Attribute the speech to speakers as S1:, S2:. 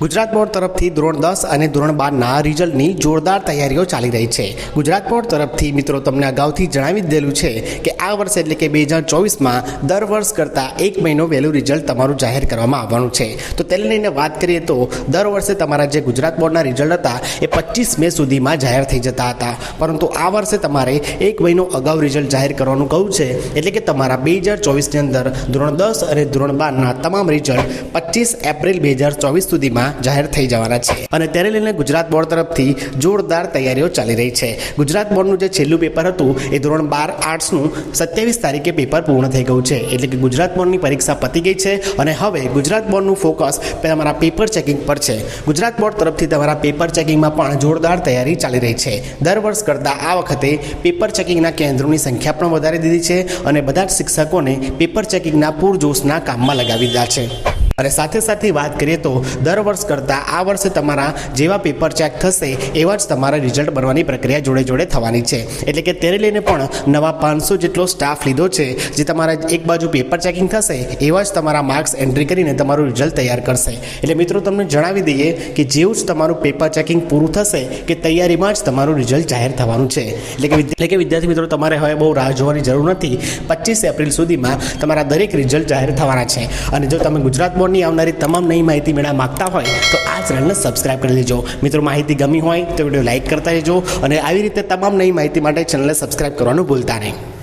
S1: Gujarat board તરફથી ધોરણ દસ અને ધોરણ બારના રિઝલ્ટની જોરદાર તૈયારીઓ ચાલી રહી છે. ગુજરાત બોર્ડ તરફથી મિત્રો તમને અગાઉથી જણાવી દીધેલું છે કે આ વર્ષે એટલે કે બે હજાર ચોવીસમાં દર વર્ષ કરતાં એક મહિનો વહેલું રિઝલ્ટ તમારું જાહેર કરવામાં આવવાનું છે. તો તેને લઈને વાત કરીએ તો દર વર્ષે તમારા જે ગુજરાત બોર્ડના રિઝલ્ટ હતા, એ પચીસ મે સુધીમાં જાહેર થઈ જતા હતા. પરંતુ આ વર્ષે તમારે એક મહિનો અગાઉ રિઝલ્ટ જાહેર કરવાનું કહ્યું છે. એટલે કે તમારા બે હજાર ચોવીસની અંદર ધોરણ દસ અને ધોરણ બારના તમામ રિઝલ્ટ પચીસ એપ્રિલ બે હજાર ચોવીસ સુધીમાં જાહેર થઈ જવાના છે. અને તેને લઈને ગુજરાત બોર્ડ તરફથી જોરદાર તૈયારીઓ ચાલી રહી છે. ગુજરાત બોર્ડનું જે છેલ્લું પેપર હતું, એ ધોરણ બાર આર્ટ્સનું સત્યાવીસ તારીખે પેપર પૂર્ણ થઈ ગયું છે. એટલે કે ગુજરાત બોર્ડની પરીક્ષા પતી ગઈ છે અને હવે ગુજરાત બોર્ડનું ફોકસ તમારા પેપર ચેકિંગ પર છે. ગુજરાત બોર્ડ તરફથી તમારા પેપર ચેકિંગમાં પણ જોરદાર તૈયારી ચાલી રહી છે. દર વર્ષ કરતાં આ વખતે પેપર ચેકિંગના કેન્દ્રોની સંખ્યા પણ વધારી દીધી છે અને બધા જ શિક્ષકોને પેપર ચેકિંગના પૂરજોશના કામમાં લગાવી દીધા છે. અને સાથે સાથે વાત કરીએ તો દર વર્ષ કરતાં આ વર્ષે તમારા જેવા પેપર ચેક થશે, એવા જ તમારા રિઝલ્ટ બનવાની પ્રક્રિયા જોડે જોડે થવાની છે. એટલે કે તેને લઈને પણ નવા પાંચસો જેટલો સ્ટાફ લીધો છે, જે તમારા એક બાજુ પેપર ચેકિંગ થશે, એવા જ તમારા માર્ક્સ એન્ટ્રી કરીને તમારું રિઝલ્ટ તૈયાર કરશે. એટલે મિત્રો, તમને જણાવી દઈએ કે જેવું જ તમારું પેપર ચેકિંગ પૂરું થશે, કે તૈયારીમાં જ તમારું રિઝલ્ટ જાહેર થવાનું છે. એટલે કે વિદ્યાર્થી મિત્રો, તમારે હવે બહુ રાહ જોવાની જરૂર નથી. પચીસ એપ્રિલ સુધીમાં તમારા દરેક રિઝલ્ટ જાહેર થવાના છે. અને જો તમે ગુજરાત બોર્ડની આવનારી તમામ નવી માહિતી મેળવવા માગતા હોય તો આ ચેનલને સબસ્ક્રાઈબ કરી લેજો. મિત્રો, માહિતી ગમી હોય તો વીડિયો લાઇક કરતા રહેજો અને આવી રીતે તમામ નવી માહિતી માટે ચેનલને સબસ્ક્રાઈબ કરવાનું ભૂલતા નહીં.